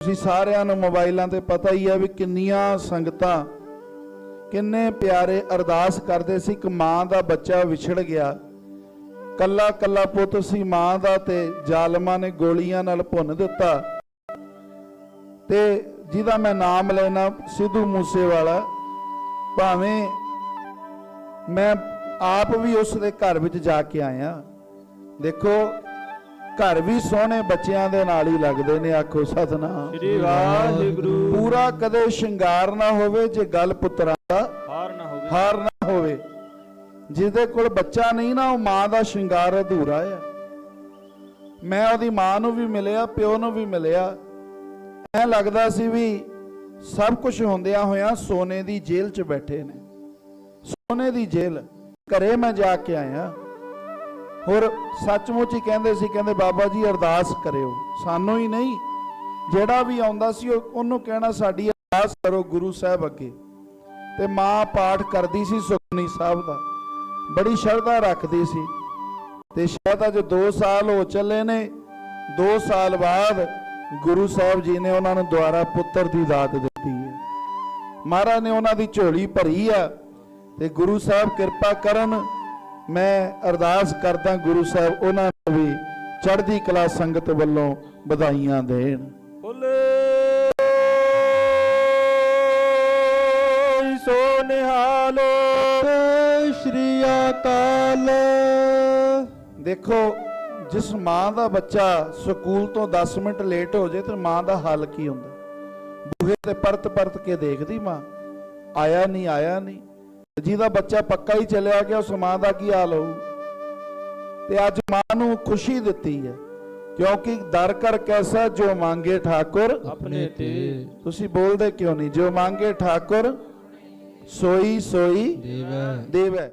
ਤੁਸੀਂ ਸਾਰਿਆਂ ਨੂੰ ਮੋਬਾਈਲਾਂ ਤੇ ਪਤਾ ਹੀ ਹੈ ਵੀ ਕਿੰਨੀਆਂ ਸੰਗਤਾਂ ਕਿੰਨੇ ਪਿਆਰੇ ਅਰਦਾਸ ਕਰਦੇ ਸੀ ਕਿ ਮਾਂ ਦਾ ਬੱਚਾ ਵਿਛੜ ਗਿਆ। ਕੱਲਾ ਕੱਲਾ ਪੁੱਤ ਸੀ, ਮਾਂ ਦਾ ਤੇ ਜ਼ਾਲਮਾਂ ਨੇ ਗੋਲੀਆਂ ਨਾਲ ਭੁੰਨ ਦਿੱਤਾ। ਤੇ ਜਿਹਦਾ ਮੈਂ ਨਾਮ ਲੈਣਾ ਸਿੱਧੂ ਮੂਸੇਵਾਲਾ, ਭਾਵੇਂ ਮੈਂ ਆਪ ਵੀ ਉਸ ਦੇ ਘਰ ਵਿੱਚ ਜਾ ਕੇ ਆਇਆ। ਦੇਖੋ ਘਰ ਵੀ ਸੋਹਣੇ ਬੱਚਿਆਂ ਦੇ ਨਾਲ ਹੀ ਲੱਗਦੇ ਨੇ ਆਖੋ ਸਤਨਾਮ। ਸ੍ਰੀ ਵਾਹਿਗੁਰੂ। ਪੂਰਾ ਕਦੇ ਸ਼ਿੰਗਾਰ ਨਾ ਹੋਵੇ ਜੇ ਗੱਲ ਪੁੱਤਰਾਂ ਦਾ ਹਾਰ ਨਾ ਹੋਵੇ। ਹਾਰ ਨਾ ਹੋਵੇ। ਜਿਹਦੇ ਕੋਲ ਬੱਚਾ ਨਹੀਂ ਨਾ ਉਹ ਮਾਂ ਦਾ ਸ਼ਿੰਗਾਰ ਅਧੂਰਾ ਆ। ਮੈਂ ਉਹਦੀ ਮਾਂ ਨੂੰ ਵੀ ਮਿਲਿਆ ਪਿਓ ਨੂੰ ਵੀ ਮਿਲਿਆ। ਐ ਲੱਗਦਾ ਸੀ ਵੀ ਸਭ ਕੁਝ ਹੁੰਦਿਆਂ ਹੋਇਆਂ ਸੋਨੇ ਦੀ ਜੇਲ੍ਹ 'ਚ ਬੈਠੇ ਨੇ। ਸੋਨੇ ਦੀ ਜੇਲ੍ਹ। ਘਰੇ ਮੈਂ ਜਾ ਕੇ ਆਇਆ। ਹੋਰ ਸੱਚਮੁੱਚ ਹੀ ਕਹਿੰਦੇ ਸੀ, ਕਹਿੰਦੇ ਬਾਬਾ ਜੀ ਅਰਦਾਸ ਕਰਿਓ। ਸਾਨੂੰ ਹੀ ਨਹੀਂ, ਜਿਹੜਾ ਵੀ ਆਉਂਦਾ ਸੀ ਉਹਨੂੰ ਕਹਿਣਾ ਸਾਡੀ ਅਰਦਾਸ ਕਰੋ ਗੁਰੂ ਸਾਹਿਬ ਅੱਗੇ। ਤੇ ਮਾਂ ਪਾਠ ਕਰਦੀ ਸੀ ਸੁਖਨੀ ਸਾਹਿਬ ਦਾ। ਬੜੀ ਸ਼ਰਧਾ ਰੱਖਦੀ ਸੀ। ਤੇ ਸ਼ਾਇਦ ਅੱਜ 2 ਸਾਲ ਹੋ ਚੱਲੇ ਨੇ। 2 ਸਾਲ ਬਾਅਦ ਗੁਰੂ ਸਾਹਿਬ ਜੀ ਨੇ ਉਹਨਾਂ ਨੂੰ ਦੁਆਰਾ ਪੁੱਤਰ ਦੀ ਦਾਤ ਦਿੱਤੀ ਹੈ। ਮਹਾਰਾਜ ਨੇ ਉਹਨਾਂ ਦੀ ਝੋਲੀ ਭਰੀ ਆ। ਤੇ ਗੁਰੂ ਸਾਹਿਬ ਕਿਰਪਾ ਕਰਨ ਮੈਂ ਅਰਦਾਸ ਕਰਦਾ ਗੁਰੂ ਸਾਹਿਬ ਉਹਨਾਂ ਨੂੰ ਵੀ ਚੜ੍ਹਦੀ ਕਲਾ ਸੰਗਤ ਵੱਲੋਂ ਵਧਾਈਆਂ ਦੇਣ। ਬੋਲੇ ਸੋ ਨਿਹਾਲ ਸ਼੍ਰੀ ਅਕਾਲ। ਦੇਖੋ ਜਿਸ ਮਾਂ ਦਾ ਬੱਚਾ ਸਕੂਲ ਤੋਂ 10 ਮਿੰਟ ਲੇਟ ਹੋ ਜੇ ਤੇ ਮਾਂ ਦਾ ਹਾਲ ਕੀ ਹੁੰਦਾ? ਬੂਹੇ ਤੇ ਪਰਤ ਪਰਤ ਕੇ ਦੇਖਦੀ ਮਾਂ ਆਇਆ ਨਹੀਂ ਆਇਆ ਨਹੀਂ। ਜਿਹਦਾ ਬੱਚਾ ਪੱਕਾ ਹੀ ਚਲਿਆ ਗਿਆ ਉਸ ਮਾਂ ਦਾ ਕੀ ਹਾਲ ਹੋਊ? ਤੇ ਅੱਜ ਮਾਂ ਨੂੰ ਖੁਸ਼ੀ ਦਿੱਤੀ ਹੈ ਕਿਉਂਕਿ ਦਰ ਕਰ ਕੈਸਾ ਜੋ ਮੰਗੇ ਠਾਕੁਰ। ਆਪਣੇ ਤੇ। ਤੁਸੀਂ ਬੋਲਦੇ ਕਿਉਂ ਨਹੀਂ? ਜੋ ਮੰਗੇ ਠਾਕੁਰ ਸੋਈ ਸੋਈ ਦੇਵੈ। ਦੇਵੈ।